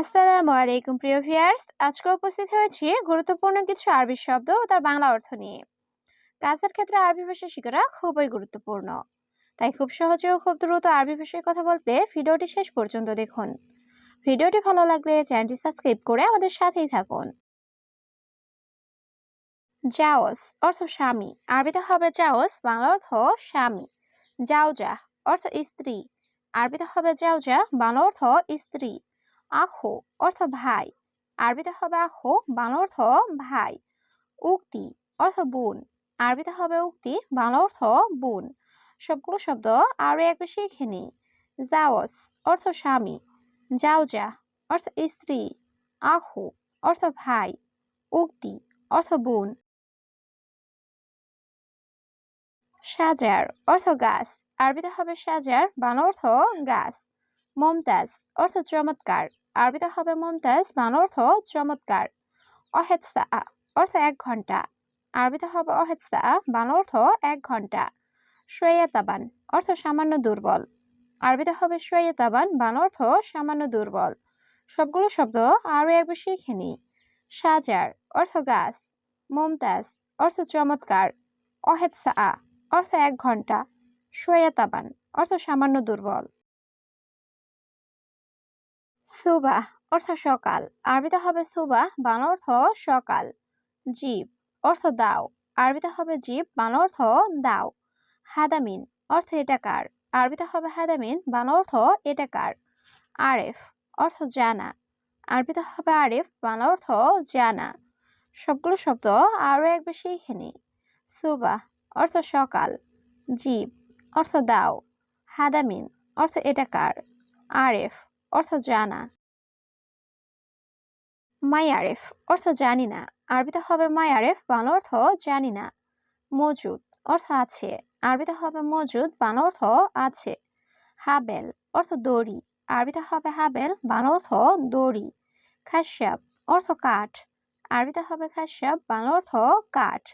আসসালামু আলাইকুম, প্রিয় ভিউয়ার্স। আজকে উপস্থিত হয়েছি গুরুত্বপূর্ণ কিছু আরবি শব্দ ও তার বাংলা অর্থ নিয়ে। কাজের ক্ষেত্রে আরবি ভাষা শেখাটা খুবই গুরুত্বপূর্ণ। তাই খুব সহজে ও খুব দ্রুত আরবি ভাষায় কথা বলতে ভিডিওটি শেষ পর্যন্ত দেখুন। ভিডিওটি ভালো লাগলে চ্যানেলটি সাবস্ক্রাইব করে আমাদের সাথেই থাকুন। জাওস অর্থ স্বামী। আরবিতে হবে জাওস, বাংলা অর্থ স্বামী। জাওজা অর্থ স্ত্রী। আরবিতে হবে জাওজা, বাংলা অর্থ স্ত্রী। আখো অর্থ ভাই। আরবিতে হবে আখো বাংলা অর্থ ভাই। উক্তি, অর্থ বোন। আরবিতে হবে উক্তি, বাংলা অর্থ বোন। সবগুলো শব্দ আরও একবার শিখে নিই জাওস অর্থ স্বামী। জাওজা অর্থ স্ত্রী। আখু অর্থ ভাই। উক্তি, অর্থ বোন। সাজার, অর্থ গাছ। আরবিতে হবে সাজার, বাংলা অর্থ গাছ। মমতাজ অর্থ চমৎকার। আরবিতে হবে মমতাজ বাংলা অর্থ চমৎকার। অহেৎসা অর্থ এক ঘণ্টা। আরবিতে হবে অহেৎসা বাংলা অর্থ এক ঘণ্টা। সৈয়তাবান অর্থ সামান্য দুর্বল। আরবিতে হবে সৈয়তাবান বাংলা অর্থ সামান্য দুর্বল। সবগুলো শব্দ আরও একবার শিখে নিই। সাজার, অর্থ গাছ। মমতাজ, অর্থ চমৎকার। অহেৎসা অর্থ এক ঘণ্টা। সৈয়তাবান অর্থ সামান্য দুর্বল। সুবাহ, অর্থ সকাল। আরবিতে হবে সুবাহ, বাংলা অর্থ সকাল। জীব, অর্থ দাও। আরবিতে হবে জীব, বাংলা অর্থ দাও। হাদামিন, অর্থ এটা কার? আরবিতে হবে হাদামিন, বাংলা অর্থ এটা কার? আরেফ, অর্থ জানা। আরবিতে হবে আরেফ, বাংলা অর্থ জানা। সবগুলো শব্দ আরও এক বেশি এখানে। সুবাহ, অর্থ সকাল। জীব, অর্থ দাও। হাদামিন, অর্থ এটা কার? আরেফ অর্থ জানা। মাই আরেফ অর্থ জানি না। আরবিতে হবে মাই আরেফ বাংলা অর্থ জানি না। মজুদ, অর্থ আছে। আরবিতে হবে মজুদ, বাংলা অর্থ আছে। হাবেল, অর্থ দড়ি। আরবিতে হবে হাবেল, বাংলা অর্থ দড়ি। খাসাব অর্থ কাঠ। আরবিতে হবে খাসাব বাংলা অর্থ কাঠ।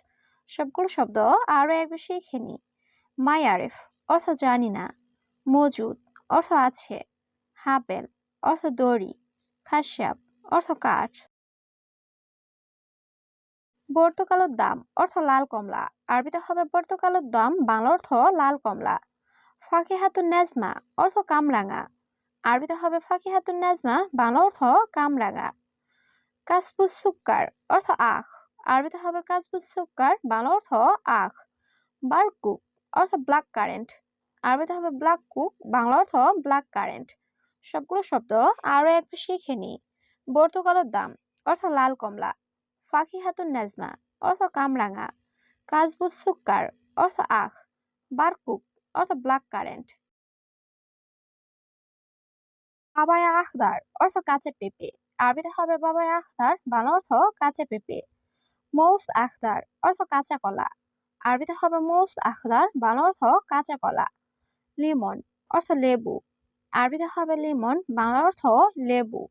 সবগুলো শব্দ আরও এক বেশি শিখে নি। মাই আরেফ অর্থ জানি না। মজুদ, অর্থ আছে। হাবেল, অর্থ দড়ি খাসাব অর্থ কাঠ। বর্তকালের দাম, অর্থ লাল কমলা। আরবিতে হবে বর্তকালের দাম, বাংলা অর্থ লাল কমলা। ফাঁকিহাতুন নাজমা, অর্থ কামরাঙা। আরবিতে হবে ফাঁকিহাতুন নাজমা, বাংলা অর্থ কামরাঙা। কাসবুস সুক্কার, অর্থ আখ। আরবিতে হবে কাসবুস সুক্কার, বাংলা অর্থ আখ। বারকুক, অর্থ ব্ল্যাক কারেন্ট। আরবিতে হবে ব্ল্যাক কুক, বাংলা অর্থ ব্ল্যাক কারেন্ট। সবগুলো শব্দ আরও একবার শিখে নিই। বর্তকালের দাম, অর্থ লাল কমলা। ফাঁকি হাতুন নাজমা, অর্থ কামরাঙা। কাজবুস সুক্কার, অর্থ আখ। বারকুক অর্থ ব্ল্যাক কারেন্ট। বাবায়া আখদার, অর্থ কাঁচে পেঁপে। আরবিতে হবে বাবায়া আখদার, বাংলা অর্থ কাঁচে পেঁপে। মৌস আখদার, অর্থ কাঁচা কলা। আরবিতে হবে মৌস আখদার, বাংলা অর্থ কাঁচা কলা। লিমন, অর্থ লেবু। আরবিতে হবে লিমন বাংলা অর্থ লেবু,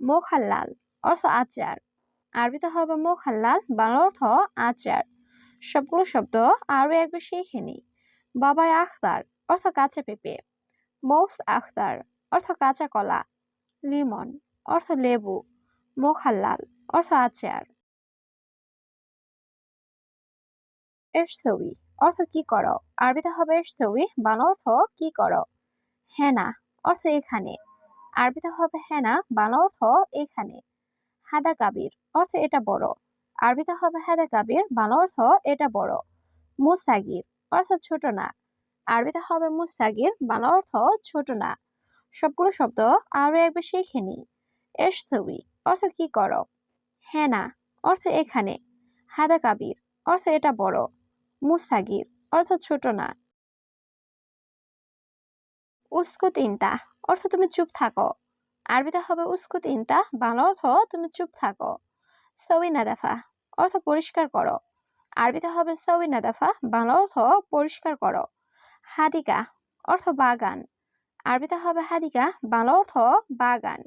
মোখাল্লাল, অর্থ আচার। আরবিতে হবে মোখাল্লাল বাংলা অর্থ আচার। সবগুলো শব্দ আরও একবার শিখে নিই। বাবাই আখতার, অর্থ কাঁচা পেঁপে। মৌস আখতার, অর্থ কাঁচা কলা। লিমন, অর্থ লেবু। মোখাল্লাল, অর্থ আচার। এরসবি, অর্থ কি করো? আরবিতে হবে এরসবি বাংলা অর্থ কি করো? হেনা অর্থ এখানে। আরবিতে হবে হেনা, বাংলা অর্থ এখানে। হাদা কাবির, অর্থ এটা বড়। আরবিতে হবে হাদা কাবির, বাংলা অর্থ এটা বড়। মুসাগির অর্থ ছোট না। আরবিতে হবে মুসাগির বাংলা অর্থ ছোট না। সবগুলো শব্দ আরও একবার শিখে নি এসথবি অর্থ কি করো? হেনা, অর্থ এখানে। হাদা কাবির, অর্থ এটা বড়। মুস্তাগির, অর্থ ছোট না। উস্কুত ইনতা অর্থ তুমি চুপ থাকো। আরবিতে হবে উস্কুত ইনতা বাংলা অর্থ তুমি চুপ থাকো। সৌই নাদাফা অর্থ পরিষ্কার করো। আরবিতে হবে সৌই নাদাফা বাংলা অর্থ পরিষ্কার করো। হাদিকা, অর্থ বাগান। আরবিতে হবে হাদিকা, বাংলা অর্থ বাগান।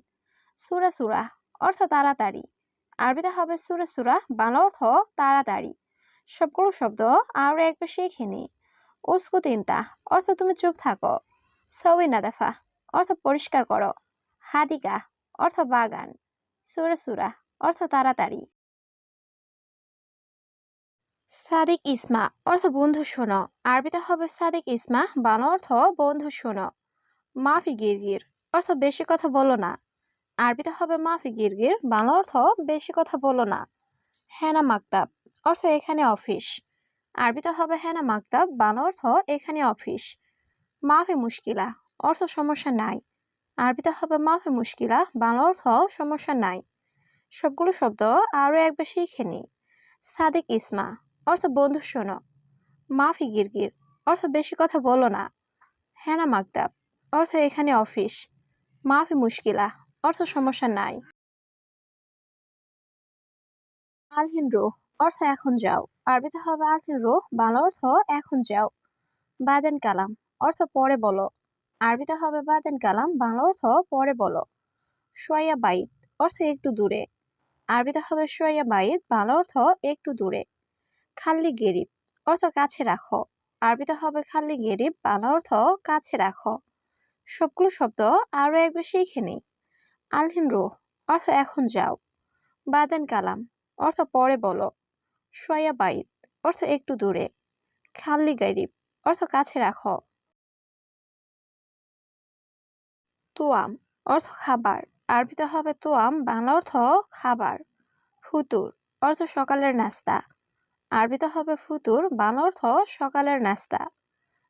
সুরা সুরা, অর্থ তাড়াতাড়ি। আরবিতে হবে সুরা সুরা, বাংলা অর্থ তাড়াতাড়ি। সবগুলো শব্দ আরও একবার শিখে নি। উস্কুত ইনতা অর্থ তুমি চুপ থাকো। সৌই নাদাফা অর্থ পরিষ্কার করো। হাদিকা, অর্থ বাগান। সুরা সুরা, অর্থ তাড়াতাড়ি। সাদিক ইসমা, অর্থ বন্ধু শোনো। আরবিতে হবে সাদিক ইসমা, বাংলা অর্থ বন্ধু শোনো। মাফি গিরগির, অর্থ বেশি কথা বলো না। আরবিতে হবে মাফি গিরগির, বাংলা অর্থ বেশি কথা বলো না। হেনা মাকতাব, অর্থ এখানে অফিস। আরবিতে হবে হেনা মাকতাব, বাংলা অর্থ এখানে অফিস। মাফি মুশকিলা, অর্থ সমস্যা নাই। আরবিতে হবে মাফি মুশকিলা, বাংলা অর্থ সমস্যা নাই। সবগুলো শব্দ আরও একবার শিখে নি। সাদিক ইসমা, অর্থ বন্ধু শোনো। মাফি গিরগির, অর্থ বেশি কথা বলো না। হেনা মাকদাব, অর্থ এখানে অফিস। মাফি মুশকিলা, অর্থ সমস্যা নাই। আলহিন রুহ অর্থ এখন যাও। আরবিতে হবে আলহিন রুহ বাংলা অর্থ এখন যাও। বাদেন কালাম অর্থ পরে বলো। আরবিতে হবে বাদেন কালাম, বাংলা অর্থ পরে বলো। সোয়া বাইত, অর্থ একটু দূরে। আরবিতে হবে সোয়া বাইত, বাংলা অর্থ একটু দূরে। খাল্লি গেরিব, অর্থ কাছে রাখো। আরবিতে হবে খাল্লি গেরিব, বাংলা অর্থ কাছে রাখো। সবগুলো শব্দ আরও একবার শিখে নিই। আলহিন রুহ, অর্থ এখন যাও। বাদেন কালাম, অর্থ পরে বলো। সোয়া বাইত, অর্থ একটু দূরে। খাল্লি গরিব, অর্থ কাছে রাখো। তোয়াম অর্থ খাবার। আরবিতে হবে তোয়াম, বাংলা অর্থ খাবার। ফুতুর অর্থ সকালের নাস্তা। আরবিতে হবে ফুতুর, বাংলা অর্থ সকালের নাস্তা।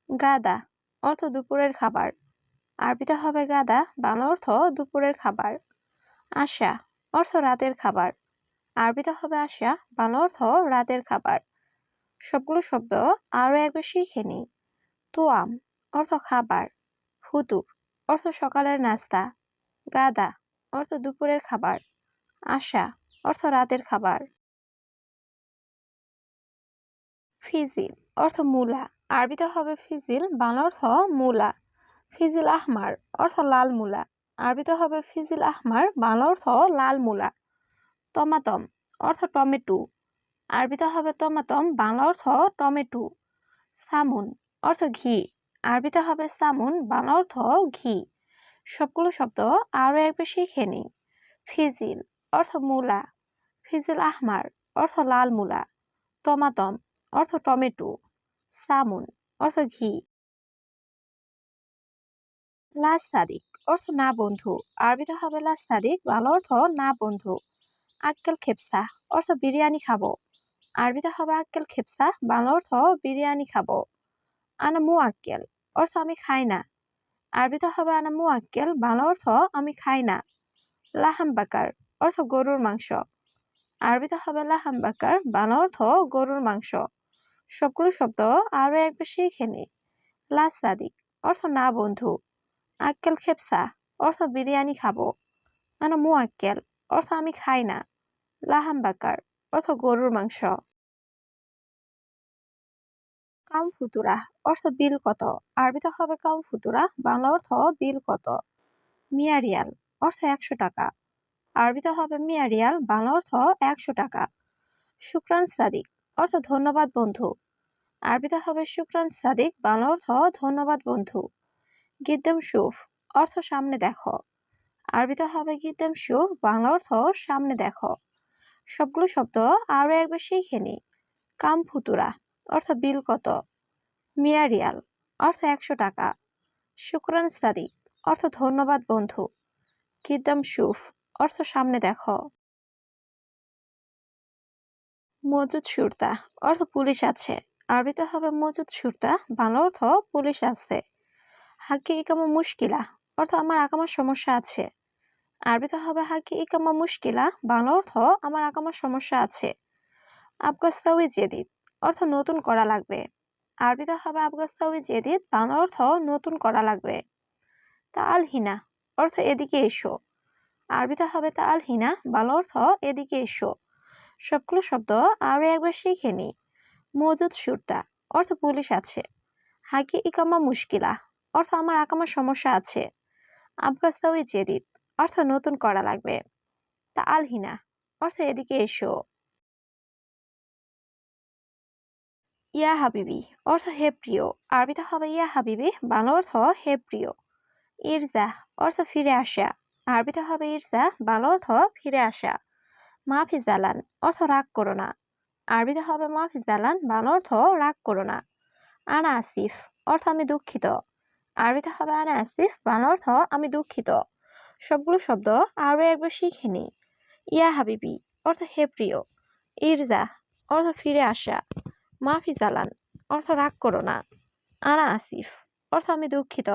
গাদা অর্থ দুপুরের খাবার। আরবিতে হবে গাদা, বাংলা অর্থ দুপুরের খাবার। আশা অর্থ রাতের খাবার। আরবিতে হবে আশা, বাংলা অর্থ রাতের খাবার। সবগুলো শব্দ আরও একবার শিখে নিই তোয়াম অর্থ খাবার। ফুতুর অর্থ সকালের নাস্তা, গাদা অর্থ দুপুরের খাবার, আশা অর্থ রাতের খাবার। ফিজিল অর্থ মূলা আরবিতে হবে ফিজিল, বাংলা অর্থ মূলা। ফিজিল আহমার অর্থ লাল মূলা আরবিতে হবে ফিজিল আহমার, বাংলা অর্থ লাল মূলা। টমাটম অর্থ টমেটো আরবিতে হবে টমাটম, বাংলা অর্থ টমেটো। সামুন অর্থ ঘি। আরবিতে হবে সামুন, বাংলা অর্থ ঘি। সবগুলো শব্দ আরও একবার শিখে নিই। ফিজিল, অর্থ মূলা। ফিজিল আহমার, অর্থ লাল মূলা। টমাটম অর্থ টমেটো। সামুন, অর্থ ঘি। লাস সাদিক অর্থ না বন্ধু। আরবিতে হবে লাস সাদিক বাংলা অর্থ না বন্ধু। আক্কেল খেপসা, অর্থ বিরিয়ানি খাব। আরবিতে হবে আক্কেল খেপসা, বাংলা অর্থ বিরিয়ানি খাব। আনা মু আক্কেল অর্থ আমি খাই না। আরবিতে হবে আনা মু আক্কেল বাংলা অর্থ আমি খাই না। লাহাম বাকার, অর্থ গরুর মাংস। আরবিতে হবে লাহাম বাকার, বাংলা অর্থ গরুর মাংস। সবগুলো শব্দ আরও একবার শিখে নি। লাস সাদিক, অর্থ না বন্ধু। আক্কেল খেপসা, অর্থ বিরিয়ানি খাব। আনা মু আক্কেল অর্থ আমি খাই না। লাহাম বাকার, অর্থ গরুর মাংস। কাম ফুতুরা। অর্থ বিল কত? আরবিতে হবে কাম ফুতুরা, বাংলা অর্থ বিল কত? মিয়ারিয়াল, অর্থ একশো টাকা। আরবিতে হবে মিয়ারিয়াল, বাংলা অর্থ একশো টাকা। শুক্রান সাদিক, অর্থ ধন্যবাদ বন্ধু। আরবিতে হবে শুক্রান সাদিক, বাংলা অর্থ ধন্যবাদ বন্ধু। গিদ্দম সুফ, অর্থ সামনে দেখো। আরবিতে হবে গিদ্দম সুফ, বাংলা অর্থ সামনে দেখো। সবগুলো শব্দ আরও একবার শিখে নি। কাম ফুতুরা অর্থ বিল কত? মিয়ারিয়াল অর্থ একশো টাকা। শুক্রান সাদিক অর্থ ধন্যবাদ বন্ধু। কিদ্দাম সুফ, অর্থ সামনে দেখো। মজুদ সুরতা, অর্থ পুলিশ আছে। আরবিতে হবে মজুদ সুরতা, বাংলা অর্থ পুলিশ আছে। হাকি ইকামা মুশকিলা, অর্থ আমার আকামার সমস্যা আছে। আরবিতে হবে হাকি ইকামা মুশকিলা, বাংলা অর্থ আমার আকামার সমস্যা আছে। আবগাস্তাউই জেদিদ অর্থ নতুন করা লাগবে। আরবিতে হবে আবগাস্তাউই জেদিদ, বাংলা অর্থ নতুন করা লাগবে। তা আল হিনা অর্থ এদিকে এসো। আরবিতে হবে তা আল হিনা বাংলা অর্থ এদিকে এসো। সবগুলো শব্দ আরও একবার শিখে নি মজুদ সুরতা, অর্থ পুলিশ আছে। হাকি ইকামা মুশকিলা, অর্থ আমার আকামার সমস্যা আছে। আবগাস্তাউই জেদিদ, অর্থ নতুন করা লাগবে। তা আল হিনা অর্থ এদিকে এসো। ইয়া হাবিবি, অর্থ হে প্রিয়। আরবিতে হবে ইয়া হাবিবি, বাংলা অর্থ হে প্রিয়। ইরজা, অর্থ ফিরে আসা। আরবিতে হবে ইরসা বাংলা অর্থ ফিরে আসা। মাফি জালান অর্থ রাগ করো না। আরবিতে হবে মাফি জালান বাংলা অর্থ রাগ করো না। আনা আসিফ, অর্থ আমি দুঃখিত। আরবিতে হবে আনা আসিফ, বাংলা অর্থ আমি দুঃখিত। সবগুলো শব্দ আরও একবার শিখে নিই ইয়া হাবিবি, অর্থ হে প্রিয়। ইরজা, অর্থ ফিরে আসা। মাফি চালান অর্থ রাগ করো না। আনা আসিফ অর্থ আমি দুঃখিত।